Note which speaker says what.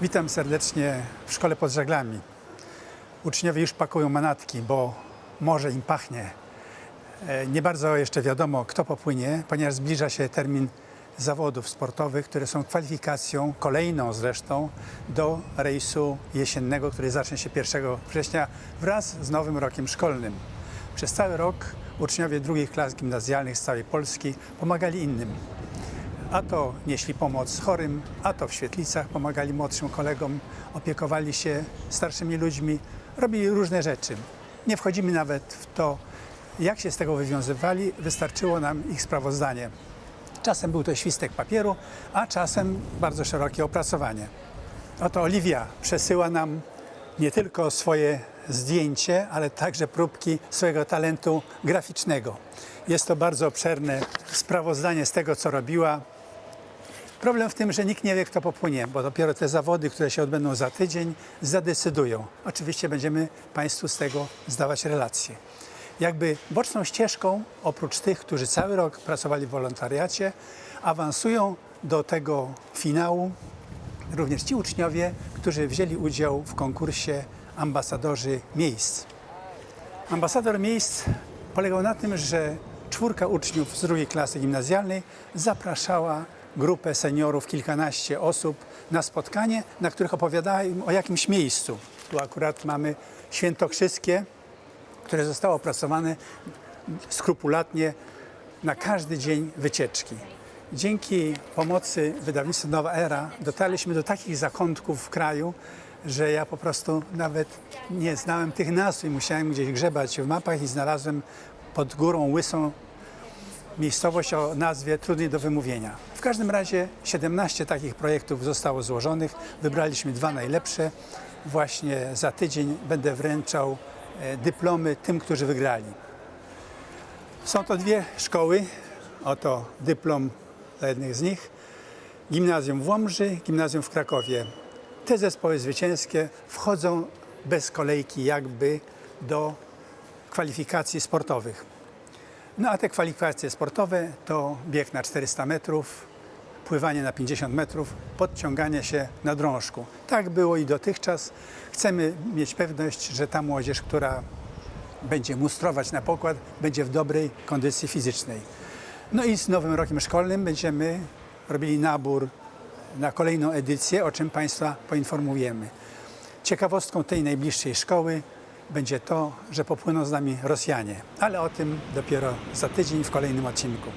Speaker 1: Witam serdecznie w szkole pod żaglami. Uczniowie już pakują manatki, bo morze im pachnie. E, Nie bardzo jeszcze wiadomo, kto popłynie, ponieważ zbliża się termin zawodów sportowych, które są kwalifikacją, kolejną zresztą, do rejsu jesiennego, który zacznie się 1 września wraz z nowym rokiem szkolnym. Przez cały rok uczniowie drugich klas gimnazjalnych z całej Polski pomagali innym. A to nieśli pomoc chorym, a to w świetlicach pomagali młodszym kolegom, opiekowali się starszymi ludźmi, robili różne rzeczy. Nie wchodzimy nawet w to, jak się z tego wywiązywali, wystarczyło nam ich sprawozdanie. Czasem był to świstek papieru, a czasem bardzo szerokie opracowanie. Oto Oliwia przesyła nam nie tylko swoje zdjęcie, ale także próbki swojego talentu graficznego. Jest to bardzo obszerne sprawozdanie z tego, co robiła. Problem w tym, że nikt nie wie, kto popłynie, bo dopiero te zawody, które się odbędą za tydzień, zadecydują. Oczywiście będziemy Państwu z tego zdawać relacje. Jakby boczną ścieżką, oprócz tych, którzy cały rok pracowali w wolontariacie, awansują do tego finału również ci uczniowie, którzy wzięli udział w konkursie ambasadorzy miejsc. Ambasador miejsc polegał na tym, że czwórka uczniów z drugiej klasy gimnazjalnej zapraszała grupę seniorów, kilkanaście osób na spotkanie, na których opowiadała im o jakimś miejscu. Tu akurat mamy Świętokrzyskie, które zostało opracowane skrupulatnie na każdy dzień wycieczki. Dzięki pomocy wydawnictwa Nowa Era dotarliśmy do takich zakątków w kraju, że ja po prostu nawet nie znałem tych nazw i musiałem gdzieś grzebać w mapach i znalazłem pod górą Łysą miejscowość o nazwie trudnej do wymówienia. W każdym razie 17 takich projektów zostało złożonych. Wybraliśmy dwa najlepsze. Właśnie za tydzień będę wręczał e, dyplomy tym, którzy wygrali. Są to dwie szkoły. Oto dyplom dla jednych z nich. Gimnazjum w Łomży, gimnazjum w Krakowie. Te zespoły zwycięskie wchodzą bez kolejki jakby do kwalifikacji sportowych. No a te kwalifikacje sportowe to bieg na 400 metrów, pływanie na 50 metrów, podciąganie się na drążku. Tak było i dotychczas. Chcemy mieć pewność, że ta młodzież, która będzie mustrować na pokład, będzie w dobrej kondycji fizycznej. No i z nowym rokiem szkolnym będziemy robili nabór na kolejną edycję, o czym Państwa poinformujemy. Ciekawostką tej najbliższej szkoły będzie to, że popłyną z nami Rosjanie, ale o tym dopiero za tydzień w kolejnym odcinku.